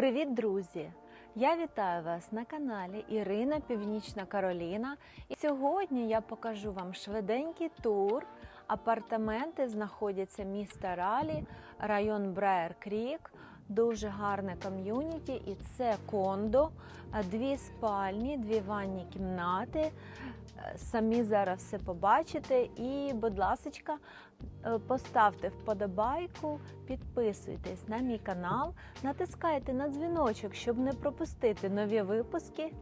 Привіт, друзі! Я вітаю вас на каналі Ірина Північна Кароліна. І сьогодні я покажу вам швиденький тур. Апартаменти знаходяться міста Ралі, район Брайер Крік. Дуже гарне ком'юніті, і це кондо, дві спальні, дві ванні кімнати. Самі зараз все побачите. І, будь ласка, поставте вподобайку, підписуйтесь на мій канал, натискайте на дзвіночок, щоб не пропустити нові випуски.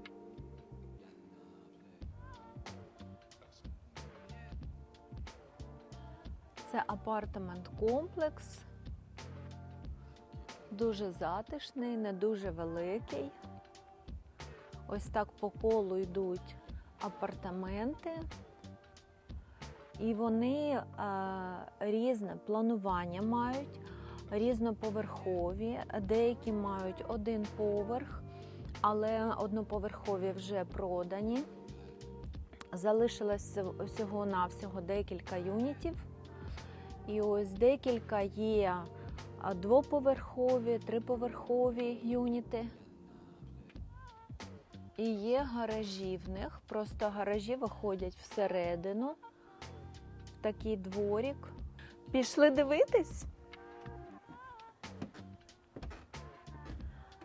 Це апартамент комплекс, дуже затишний, не дуже великий. Ось так по колу йдуть апартаменти, і вони а, різне планування мають, різноповерхові, деякі мають один поверх, але одноповерхові вже продані. Залишилось всього-навсього декілька юнітів. І ось декілька є двоповерхові, триповерхові юніти. І є гаражі в них, просто гаражі виходять всередину, в такий дворік. Пішли дивитись.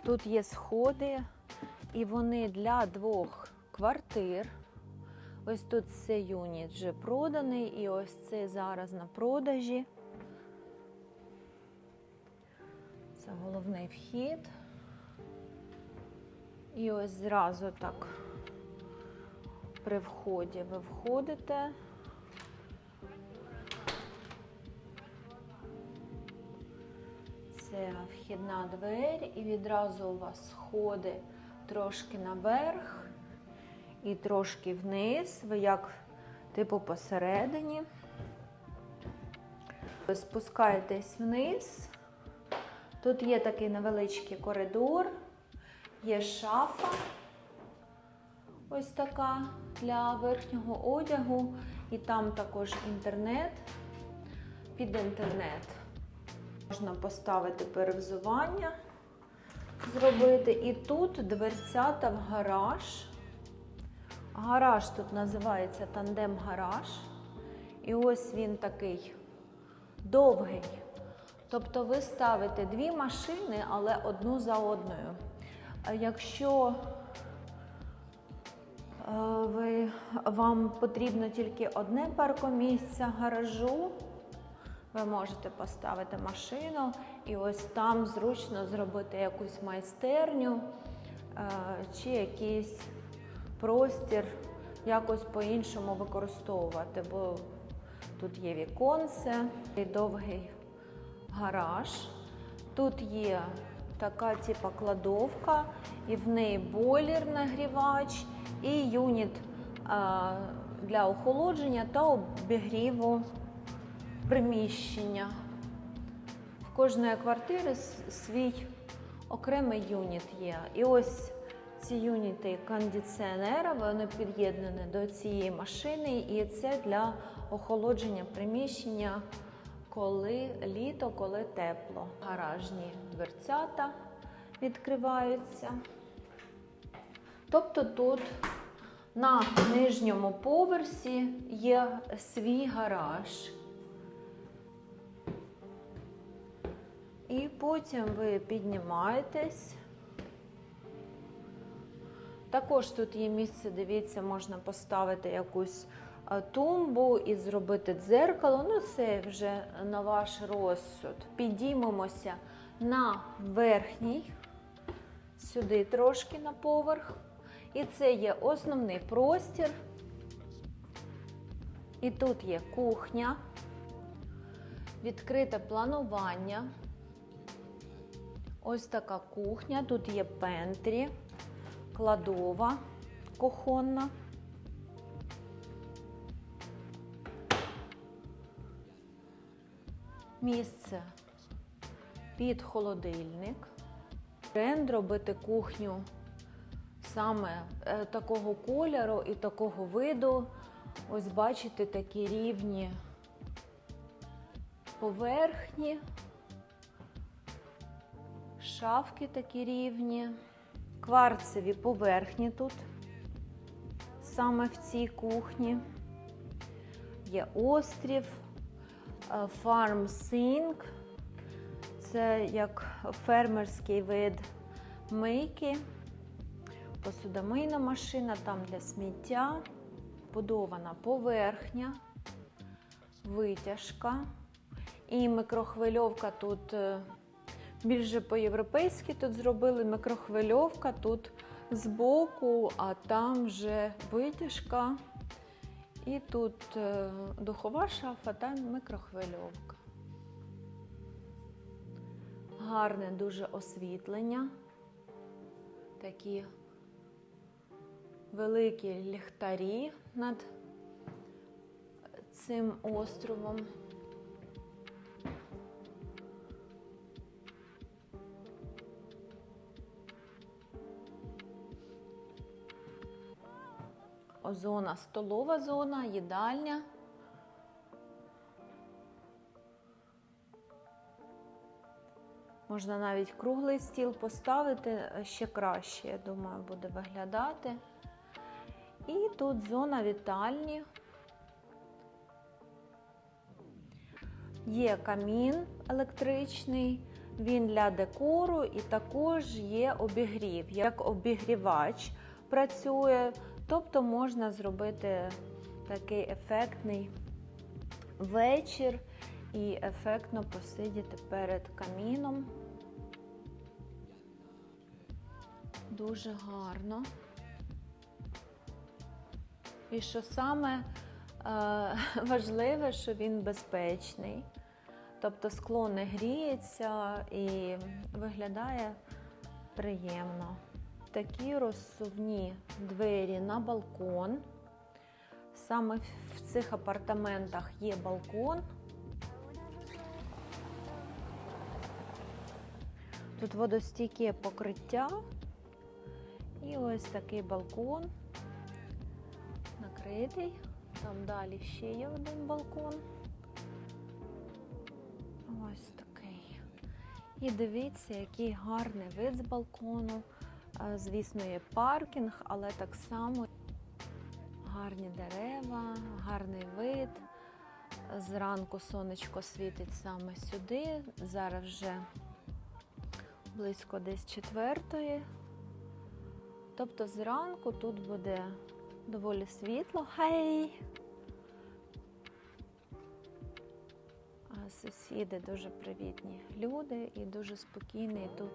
Тут є сходи, і вони для двох квартир. Ось тут цей юніт вже проданий, і ось цей зараз на продажі. Головний вхід. І ось зразу так при вході ви входите. Це вхідна двері, і відразу у вас сходи трошки наверх і трошки вниз. Ви як типу посередині. Ви спускаєтесь вниз. Тут є такий невеличкий коридор. Є шафа, ось така для верхнього одягу, і там також інтернет під інтернет. Можна поставити перевзування, зробити. І тут дверцята в гараж. Гараж тут називається тандем-гараж. І ось він такий довгий. Тобто ви ставите дві машини, але одну за одною. Якщо ви, вам потрібно тільки одне паркомісце гаражу, ви можете поставити машину і ось там зручно зробити якусь майстерню чи якийсь простір, якось по-іншому використовувати, бо тут є віконце, і довгий гараж, тут є така типа кладовка, і в неї бойлер нагрівач, і юніт а, для охолодження та обігріву приміщення. В кожної квартири свій окремий юніт є. І ось ці юніти кондиціонера, вони під'єднані до цієї машини, і це для охолодження приміщення коли літо, коли тепло. Гаражні дверцята відкриваються. Тобто тут на нижньому поверсі є свій гараж. І потім ви піднімаєтесь. Також тут є місце, дивіться, можна поставити якусь тумбу і зробити дзеркало. Ну, це вже на ваш розсуд. Підіймемося на верхній, сюди трошки на поверх. І це є основний простір. І тут є кухня, відкрите планування. Ось така кухня, тут є пентрі, кладова кухонна. Місце під холодильник. Тренд робити кухню саме е, такого кольору і такого виду. Ось бачите такі рівні поверхні, Шафки такі рівні, кварцеві поверхні тут, саме в цій кухні. Є острів, Farm Sink. Це як фермерський вид мийки, посудомийна машина, там для сміття, будована поверхня, витяжка. І микрохвильовка тут е, більше по-європейськи тут зробили микрохвильовка тут збоку, а там вже витяжка. І тут е, духова шафа, та микрохвильовка. Гарне дуже освітлення. Такі великі ліхтарі над цим островом. Зона столова зона, їдальня. Можна навіть круглий стіл поставити е, ще краще, я думаю, буде виглядати. І тут зона вітальні. Є камін електричний, він для декору і також є обігрів. Як обігрівач працює, тобто можна зробити такий ефектний вечір і ефектно посидіти перед каміном. Дуже гарно. І що саме е, важливе, що він безпечний. Тобто скло не гріється і виглядає приємно. Такі розсувні двері на балкон. Саме в цих апартаментах є балкон. Тут водостійке покриття. І ось такий балкон накритий. Там далі ще є один балкон. Ось такий. І дивіться, який гарний вид з балкону. Звісно, є паркінг, але так само гарні дерева, гарний вид. Зранку сонечко світить саме сюди. Зараз вже близько десь четвертої. Тобто зранку тут буде доволі світло. Хей! А сусіди дуже привітні люди і дуже спокійний тут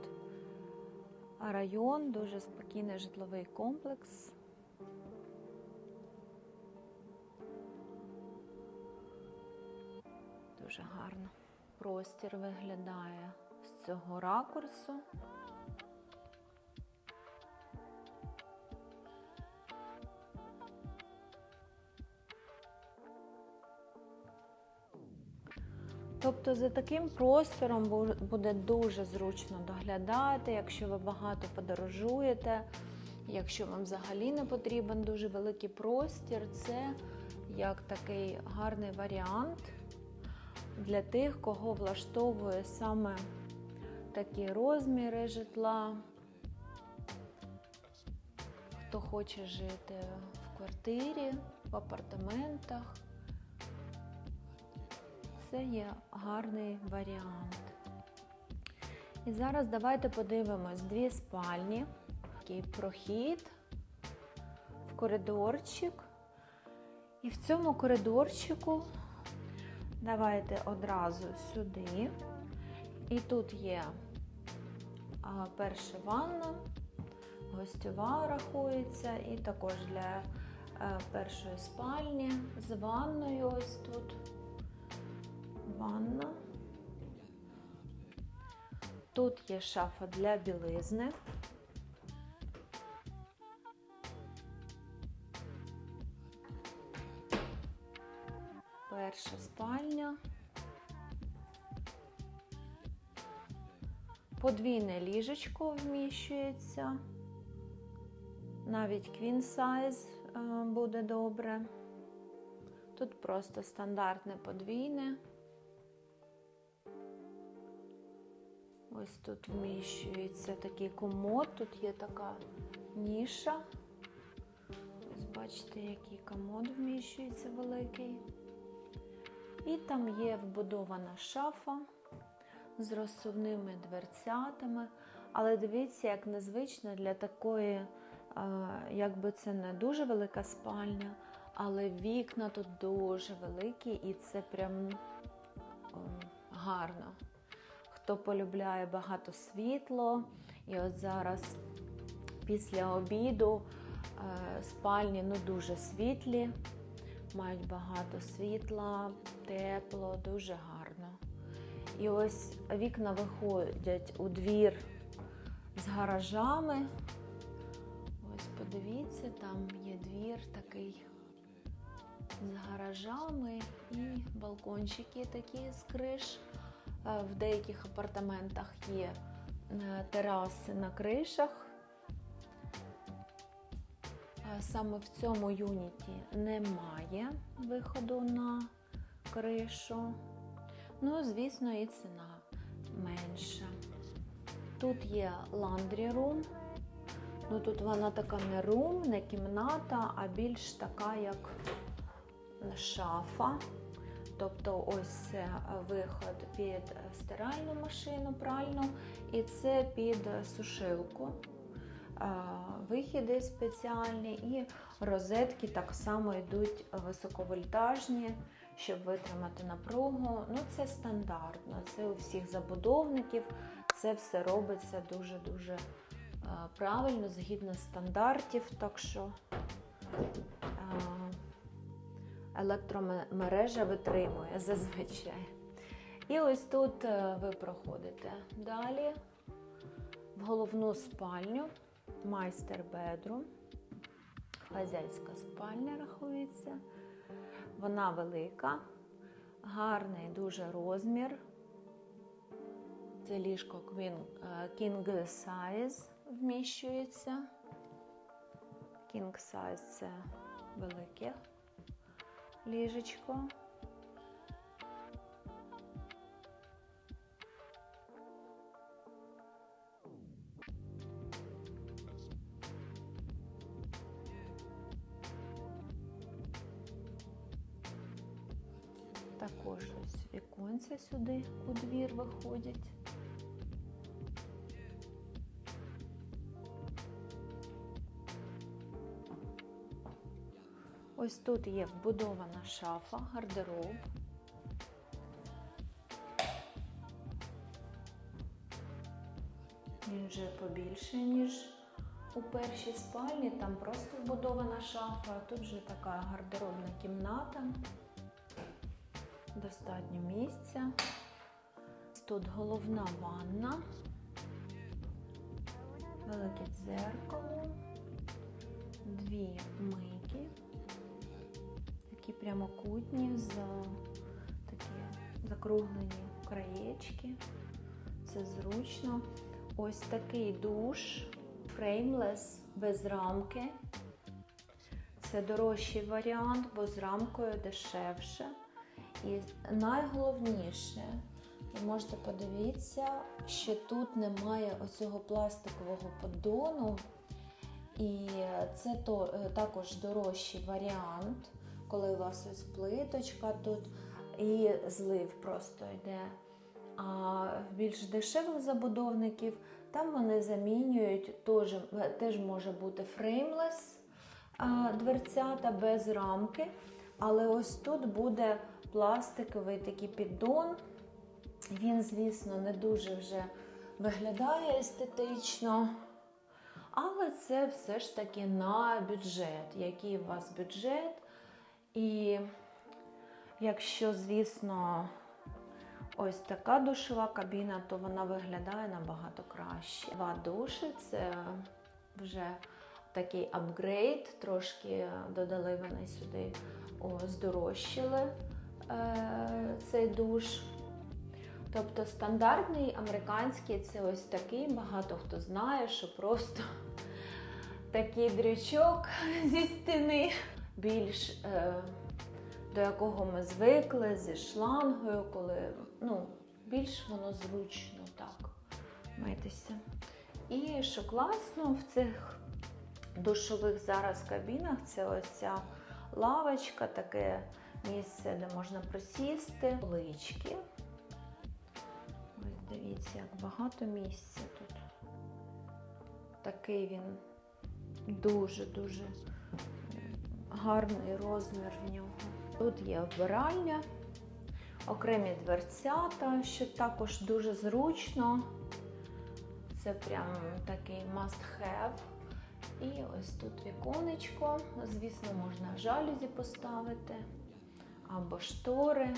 район, дуже спокійний житловий комплекс. Дуже гарно. Простір виглядає з цього ракурсу. Тобто за таким простором буде дуже зручно доглядати, якщо ви багато подорожуєте, якщо вам взагалі не потрібен дуже великий простір, це як такий гарний варіант для тих, кого влаштовує саме такі розміри житла, хто хоче жити в квартирі, в апартаментах це є гарний варіант. І зараз давайте подивимось дві спальні, такий прохід в коридорчик. І в цьому коридорчику давайте одразу сюди. І тут є перша ванна, гостьова рахується, і також для е, першої спальні з ванною ось тут ванна. Тут є шафа для білизни. Перша спальня. Подвійне ліжечко вміщується. Навіть квін сайз буде добре. Тут просто стандартне подвійне. Ось тут вміщується такий комод, тут є така ніша. Ось бачите, який комод вміщується великий. І там є вбудована шафа з розсувними дверцятами. Але дивіться, як незвично для такої, е, якби це не дуже велика спальня, але вікна тут дуже великі, і це прям гарно. Хто полюбляє багато світло, і от зараз після обіду е, спальні ну, дуже світлі, мають багато світла, тепло, дуже гарно. І ось вікна виходять у двір з гаражами. Ось подивіться, там є двір такий з гаражами і балкончики такі з криш. Е, В деяких апартаментах є е, тераси на кришах. Е, Саме в цьому юніті немає виходу на кришу. Ну, звісно, і ціна менша. Тут є laundry room. Ну, тут вона така не рум, не кімната, а більш така, як шафа. Тобто ось це виход під стиральну машину пральну, і це під сушилку. Вихіди спеціальні і розетки так само йдуть високовольтажні, щоб витримати напругу. Ну, це стандартно, це у всіх забудовників. Це все робиться дуже-дуже правильно, згідно стандартів. Так що електромережа витримує зазвичай. І ось тут е, ви проходите далі в головну спальню, майстер бедрум, хазяйська спальня рахується. Вона велика, гарний дуже розмір. Це ліжко е, King Size вміщується. King Size це велике ліжечко. Також ось віконця сюди у двір виходять. Ось тут є вбудована шафа, гардероб. Він вже побільше, ніж у першій спальні. Там просто вбудована шафа, а тут вже така гардеробна кімната. Достатньо місця. Тут головна ванна, велике дзеркало, дві мийки, такі прямокутні, з такі закруглені краєчки. Це зручно. Ось такий душ, фреймлес, без рамки. Це дорожчий варіант, бо з рамкою дешевше. І найголовніше, ви можете подивитися, що тут немає оцього пластикового поддону. І це е, також дорожчий варіант, коли у вас ось плиточка тут і злив просто йде. А в більш дешевих забудовників там вони замінюють, теж, теж може бути фреймлес дверцята без рамки. Але ось тут буде пластиковий такий піддон. Він, звісно, не дуже вже виглядає естетично. Але це все ж таки на бюджет, який у вас бюджет. І якщо, звісно, ось така душова кабіна, то вона виглядає набагато краще. Два душі це вже такий апгрейд, трошки додали вони сюди, о, здорожчали е, цей душ. Тобто стандартний американський це ось такий, багато хто знає, що просто такий дрючок зі стіни, більш е, до якого ми звикли зі шлангою, коли ну, більш воно зручно так. митися. І що класно в цих душових зараз кабінах, це ось ця лавочка, таке місце, де можна присісти, полички. Ось дивіться, як багато місця тут. Такий він дуже-дуже гарний розмір в нього. Тут є обиральня, окремі дверцята, що також дуже зручно. Це прям такий must have. І ось тут віконечко. Звісно, можна жалюзі поставити або штори.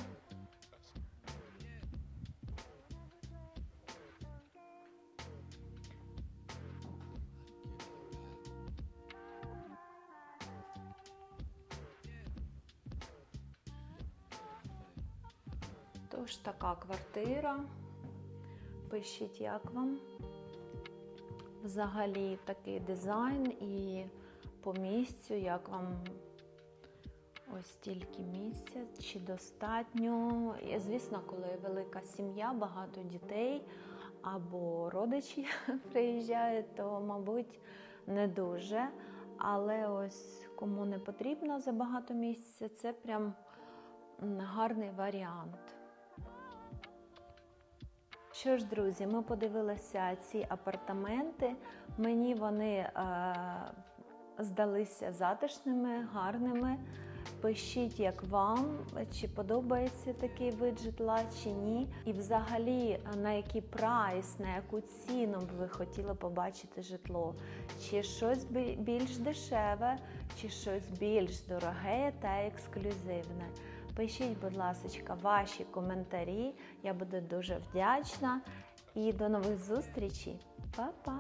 Така квартира. Пишіть, як вам. Взагалі такий дизайн і по місцю, як вам ось стільки місця, чи достатньо. І, звісно, коли велика сім'я, багато дітей або родичі приїжджають, то, мабуть, не дуже. Але ось кому не потрібно забагато місця, це прям гарний варіант. Що ж, друзі, ми подивилися ці апартаменти. Мені вони е, здалися затишними, гарними. Пишіть, як вам, чи подобається такий вид житла, чи ні. І взагалі, на який прайс, на яку ціну б ви хотіли побачити житло. Чи щось більш дешеве, чи щось більш дороге та ексклюзивне. Пишіть, будь ласка, ваші коментарі. Я буду дуже вдячна. І до нових зустрічей. Па-па!